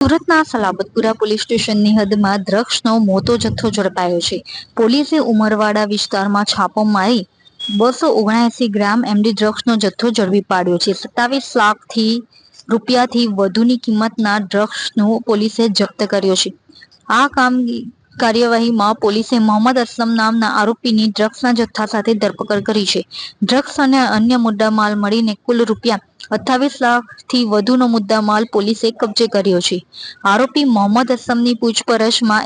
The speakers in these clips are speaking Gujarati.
સુરતના સલાબતપુરા પોલીસ સ્ટેશનની હદમાં ડ્રગ્સનો મોટો જથ્થો ઝડપાયો છે. પોલીસે ઉમરવાડા વિસ્તારમાં છાપો મારી બસો ઓગણએસી ગ્રામ એમડી ડ્રગ્સનો જથ્થો ઝડપી પાડ્યો છે. સત્તાવીસ લાખથી રૂપિયાથી વધુની કિંમતના ડ્રગ્સનો પોલીસે જપ્ત કર્યો છે. આ કામ કાર્યવાહીમાં પોલીસે મોહમ્મદ અસલમ નામના આરોપીની ડ્રગ્સના જથ્થા સાથે ધરપકડ કરી છે. ડ્રગ્સ અને અન્ય મુદ્દા માલ મળીને કુલ રૂપિયા અઠ્ઠાવીસ લાખથી વધુનો મુદ્દામાલ પોલીસે કબજે કર્યો છે. આરોપી મોહમ્મદ અસમની પૂછપરછમાં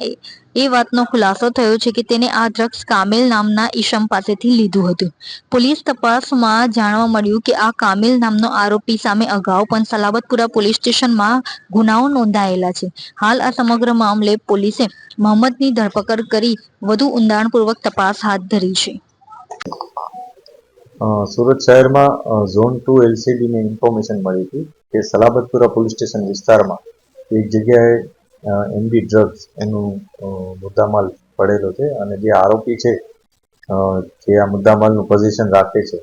એ- વાતનો ખુલાસો થયો છે કે તેને આ ડ્રગ્સ કામિલ નામના ઈશમ પાસેથી લીધું હતું. પોલીસ તપાસમાં જાણવા મળ્યું કે આ કામિલ નામનો આરોપી સામે અગાઉ પણ સલાબતપુરા પોલીસ સ્ટેશનમાં ગુનાઓ નોંધાયેલા છે. હાલ આ સમગ્ર મામલે પોલીસે મોહમ્મદની ધરપકડ કરી વધુ ઊંડાણપૂર્વક તપાસ હાથ ધરી છે. સુરત શહેરમાં ઝોન ટુ એલસીબીને ઇન્ફોર્મેશન મળી હતી કે સલાબતપુરા પોલીસ સ્ટેશન વિસ્તારમાં એક જગ્યાએ એમડી ડ્રગ્સ એનું મુદ્દામાલ પડેલો છે અને જે આરોપી છે જે આ મુદ્દામાલનું પોઝિશન રાખે છે,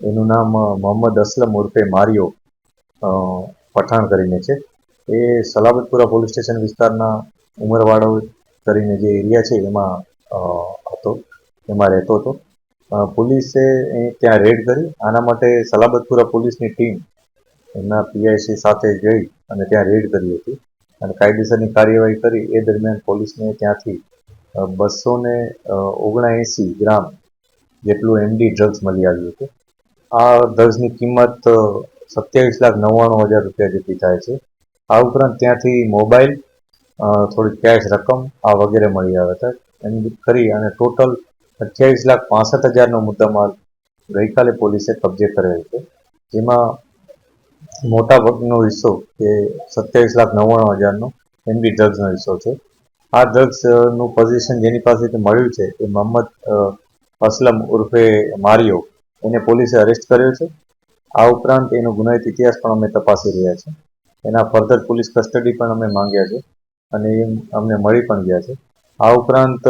એનું નામ મોહમ્મદ અસલમ ઉર્ફે મારિયો પઠાણ કરીને છે. એ સલાબતપુરા પોલીસ સ્ટેશન વિસ્તારના ઉમરવાડો કરીને જે એરિયા છે એમાં હતો, એમાં રહેતો હતો. પોલીસે ત્યાં રેડ કરી, આના માટે સલાબતપુરા પોલીસની ટીમ એમના પીઆઈસી સાથે જઈ અને ત્યાં રેડ કરી હતી અને કાયદેસરની કાર્યવાહી કરી. એ દરમિયાન પોલીસને ત્યાંથી બસો ને ઓગણએંસી ગ્રામ જેટલું એમડી ડ્રગ્સ મળી આવ્યું હતું. આ ડ્રગ્સની કિંમત સત્યાવીસ લાખ નવ્વાણું હજાર રૂપિયા જેટલી થાય છે. આ ઉપરાંત ત્યાંથી મોબાઈલ થોડી કેશ રકમ આ વગેરે મળી આવ્યા હતા એમ કરી અને ટોટલ અઠ્યાવીસ લાખ પાસઠ હજારનો મુદ્દામાલ ગઈકાલે પોલીસે કબજે કરેલ છે. જેમાં મોટા ભાગનો હિસ્સો કે સત્યાવીસ લાખ નવ્વાણું હજારનો એમડી ડ્રગ્સનો હિસ્સો છે. આ ડ્રગ્સનું પોઝિશન જેની પાસેથી મળ્યું છે એ મોહમ્મદ અસલમ ઉર્ફે મારિયો એને પોલીસે અરેસ્ટ કર્યો છે. આ ઉપરાંત એનો ગુનાહિત ઇતિહાસ પણ અમે તપાસી રહ્યા છે એના ફર્ધર પોલીસ કસ્ટડી પણ અમે માંગ્યા છે અને એ અમને મળી પણ ગયા છે. આ ઉપરાંત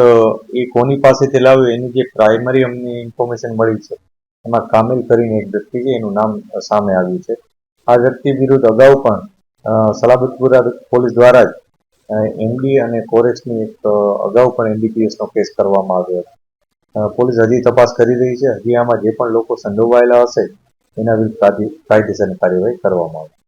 એ કોની પાસેથી લાવ્યું એની જે પ્રાઇમરી અમને ઇન્ફોર્મેશન મળી છે, એમાં કામિલ કરીને એક વ્યક્તિ છે, એનું નામ સામે આવ્યું છે. આ વ્યક્તિ વિરુદ્ધ અગાઉ પણ સલાબતપુરા પોલીસ દ્વારા જ એમડી અને કોરેક્સની એક અગાઉ પણ એનડીપીએસનો કેસ કરવામાં આવ્યો હતો. પોલીસ હજી તપાસ કરી રહી છે, હજી આમાં જે પણ લોકો સંડોવાયેલા હશે, એના વિરુદ્ધ કાયદે- કાયદેસરની કાર્યવાહી કરવામાં આવશે.